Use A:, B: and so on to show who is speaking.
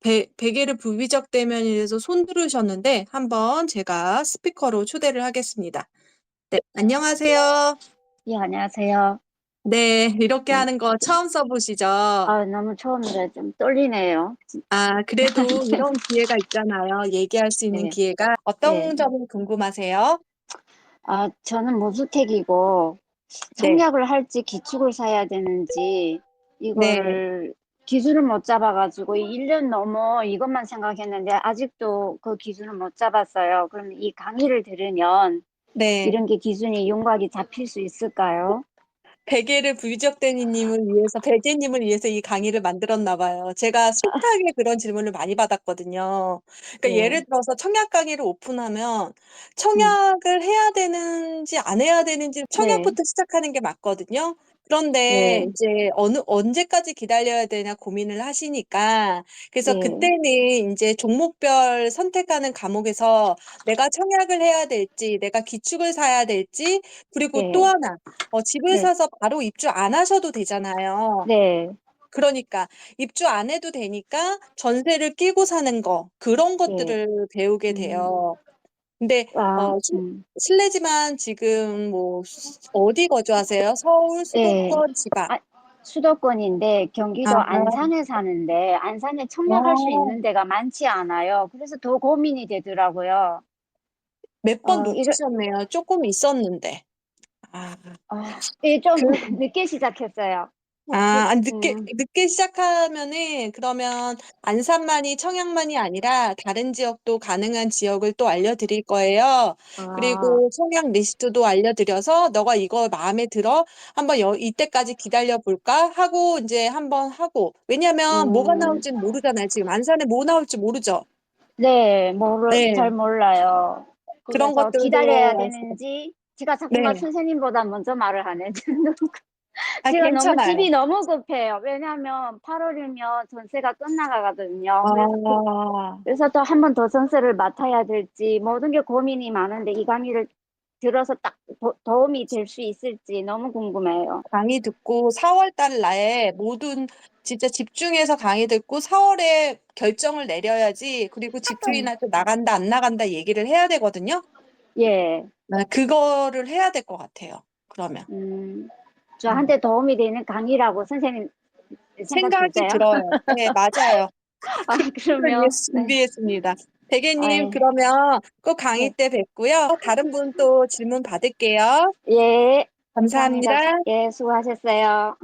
A: 베 베개를 부비적 대면에 대해서 손 들으셨는데 한번 제가 스피커로 초대를 하겠습니다. 네, 안녕하세요.
B: 예, 안녕하세요.
A: 네, 이렇게
B: 네.
A: 하는 거 처음 써보시죠?
B: 아, 너무 처음이라 좀 떨리네요.
A: 아, 그래도 이런 기회가 있잖아요. 얘기할 수 있는
B: 네.
A: 기회가. 어떤
B: 네.
A: 점이 궁금하세요?
B: 아, 저는 무주택이고
A: 네.
B: 청약을 할지 기축을 사야 되는지 이걸 기준을 못 잡아가지고 1년 넘어 이것만 생각했는데 아직도 그 기준을 못 잡았어요. 그럼 이 강의를 들으면
A: 네.
B: 이런 게 기준이 윤곽이 잡힐 수 있을까요?
A: 베개를 부비적대니님을 위해서, 베개님을 위해서 이 강의를 만들었나 봐요. 제가 숱하게 그런 질문을 많이 받았거든요. 그러니까
B: 네.
A: 예를 들어서 청약 강의를 오픈하면
B: 음,
A: 청약을 해야 되는지 안 해야 되는지
B: 네.
A: 청약부터 시작하는 게 맞거든요. 그런데
B: 네.
A: 이제 어느 언제까지 기다려야 되냐 고민을 하시니까 그래서
B: 네.
A: 그때는 인제 종목별 선택하는 과목에서 내가 청약을 해야 될지, 내가 기축을 사야 될지, 그리고 또
B: 네.
A: 하나 어 집을
B: 네.
A: 사서 바로 입주 안 하셔도 되잖아요.
B: 네.
A: 그러니까 입주 안 해도 되니까 전세를 끼고 사는 거 그런
B: 네.
A: 것들을 배우게
B: 음.
A: 돼요. 근데
B: 아,
A: 어 실
B: 음.
A: 실례지만 지금 뭐 어디 거주하세요? 서울,
B: 네.
A: 수도권, 지방?
B: 아, 수도권인데 경기도
A: 아.
B: 안산에 사는데 안산에 청약할 수
A: 아.
B: 있는 데가 많지 않아요. 그래서 더 고민이 되더라고요.
A: 몇 번
B: 어, 이러,
A: 놓치셨네요. 쪼끔 있었는데. 아.
B: 아, 예, 좀
A: 그
B: 늦게 시작했어요.
A: 아,
B: 그,
A: 아 늦게
B: 음,
A: 늦게 시작하면은 그러면 안산만이 청약만이 아니라 다른 지역도 가능한 지역을 또 알려드릴 거예요.
B: 아,
A: 그리고 청약 리스트도 알려드려서 "너가 이거 마음에 들어? 한번 여 이때까지 기다려 볼까?" 하고 인제 한번 하고 왜냐면 뭐가
B: 음,
A: 나올지는 모르잖아요. 지금 안산에 뭐 나올지 모르죠?
B: 네, 모르,
A: 네.
B: 잘 몰라요.
A: 그런
B: 그래서 기다려야
A: 것들도
B: 되는지 제가 자꾸만
A: 네.
B: 선생님보다 먼저 말을 하네.
A: 아
B: 너무
A: 괜찮아요.
B: 집이 너무 급해요. 왜냐하면 8월이면 전세가 끝나가거든요. 그래서 그,
A: 아.
B: 그래서 또 한 번 더 전세를 맡아야 될지 모든 게 고민이 많은데 이 강의를 들어서 딱 도, 도움이 될 수 있을지 너무 궁금해요.
A: 강의 듣고 4월 달날 모든 진짜 집중해서 강의 듣고 4 월에 결정을 내려야지 그리고 집주인한테 "나간다. 안 나간다." 얘기를 해야 되거든요.
B: 예,
A: 네 그거를 해야 될 것 같아요 그러면.
B: 음,
A: 음.
B: 저한테 도움이 되는 강의라고 선생님 생각
A: 생각이? 들어요. 네 맞아요.
B: 아, 그러면, 네.
A: 준비했습니다. 대개님
B: 아이,
A: 그러면 꼭 강의
B: 네.
A: 때 뵙고요. 다른 분 또 질문 받을게요.
B: 예.
A: 감사합니다.
B: 예, 수고하셨어요.